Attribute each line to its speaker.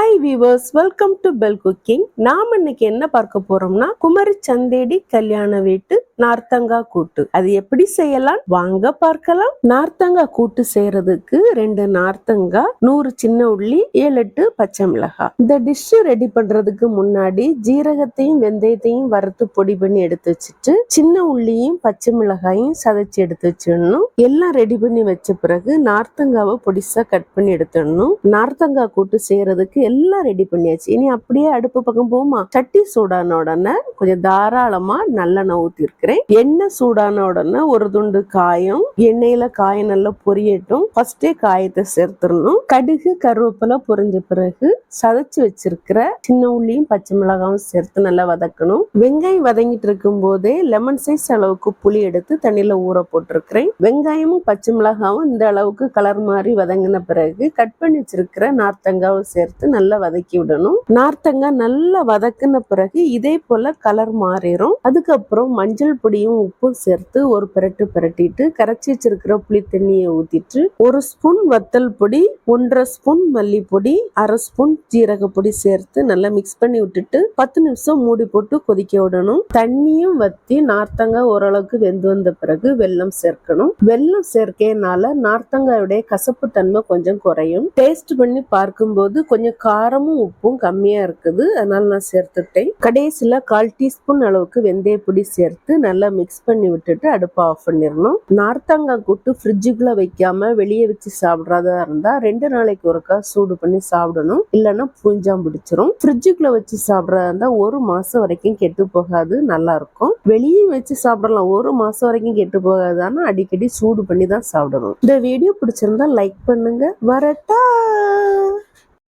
Speaker 1: Hi viewers welcome to bell cooking நாம இன்னைக்கு என்ன பார்க்க போறோம்னா குமரி சந்தேடி கல்யாண வீட்டு நார்த்தங்காய் கூட்டு. அது எப்படி செய்யலாம்? வாங்க பார்க்கலாம். நார்த்தங்காய் கூட்டு செய்யறதுக்கு ரெண்டு நார்த்தங்காய் நூறு சின்ன உள்ளி ஏழு எட்டு பச்சை மிளகாய். இந்த டிஷ் ரெடி பண்றதுக்கு முன்னாடி ஜீரகத்தையும் வெந்தயத்தையும் வறுத்து பொடி பண்ணி எடுத்து வச்சுட்டு சின்ன உள்ளியும் பச்சை மிளகாயும் சதைச்சு எடுத்து வச்சிடணும். எல்லாம் ரெடி பண்ணி வச்ச பிறகு நார்த்தங்காவை பொடிசா கட் பண்ணி எடுத்துடணும். நார்த்தங்காய் கூட்டு செய்யறதுக்கு எல்லாம் ரெடி பண்ணியாச்சு. இனி அப்படியே அடுப்பு பக்கம் போமா? சட்டி சூடான உடனே கொஞ்சம் தாராளமா நல்லெண்ணெய் ஊத்திருக்கிறேன் எண்ணெய் சூடான உடனே ஒரு துண்டு காயம் எண்ணெயில காயம் நல்லா பொரியட்டும். ஃபர்ஸ்டே காயத்தை சேர்த்துடணும். கடுகு கருவேப்பிலை பொரிஞ்ச பிறகு சதைச்சு வச்சிருக்கிற சின்ன உள்ளியும் பச்சை மிளகாவும் சேர்த்து நல்லா வதக்கணும். வெங்காயம் வதங்கிட்டு இருக்கும் போதே லெமன் சைஸ் அளவுக்கு புளி எடுத்து தண்ணியில ஊற போட்டிருக்கிறேன். வெங்காயமும் பச்சை மிளகாவும் இந்த அளவுக்கு கலர் மாதிரி வதங்கின பிறகு கட் பண்ணி வச்சிருக்கிற நார்த்தங்காவும் சேர்த்து நல்லா வதக்கி விடணும். நார்த்தங்காய் நல்லா வதக்கின பிறகு இதே போல கலர் மாறிடும் அதுக்கப்புறம் மஞ்சள் பொடியும் உப்பும் சேர்த்து ஒரு பிரட்டு பிரட்டிட்டு கரைச்சி வச்சிருக்கிற புளி தண்ணியை ஊத்திட்டு ஒரு ஸ்பூன் வத்தல் பொடி ஒன்றரை ஸ்பூன் மல்லிப்பொடி அரை ஸ்பூன் ஜீரக பொடி சேர்த்து நல்லா மிக்ஸ் பண்ணி விட்டுட்டு பத்து நிமிஷம் மூடி போட்டு கொதிக்க விடணும். தண்ணியும் வத்தி நார்த்தங்காய் ஓரளவுக்கு வெந்து வந்த பிறகு வெல்லம் சேர்க்கணும். வெல்லம் சேர்க்கையினால நார்த்தங்காயுடைய கசப்பு தன்மை கொஞ்சம் குறையும். டேஸ்ட் பண்ணி பார்க்கும்போது கொஞ்சம் காரமும் உப்பும் கம்மியா இருக்குது. அதனால நான் சேர்த்துட்டேன். கடைசியில கால் டீஸ்பூன் அளவுக்கு வெந்தய பொடி சேர்த்து நல்லா மிக்ஸ் பண்ணி விட்டுட்டு அடுப்பை ஆஃப் பண்ணிடணும். நார்த்தங்காய் கூட்டு ஃப்ரிட்ஜுக்குள்ளே வைக்காம வெளியே வச்சு சாப்பிட்றதா இருந்தால் ரெண்டு நாளைக்கு ஒருக்கா சூடு பண்ணி சாப்பிடணும். இல்லைன்னா புஞ்சாம் பிடிச்சிரும் ஃப்ரிட்ஜுக்குள்ளே வச்சு சாப்பிட்றதா இருந்தால் ஒரு மாதம் வரைக்கும் கெட்டு போகாது நல்லா இருக்கும். வெளியே வச்சு சாப்பிடலாம். ஒரு மாதம் வரைக்கும் கெட்டு போகாது. அடிக்கடி சூடு பண்ணி தான் சாப்பிடணும். இந்த வீடியோ பிடிச்சிருந்தா லைக் பண்ணுங்க. வரட்டா!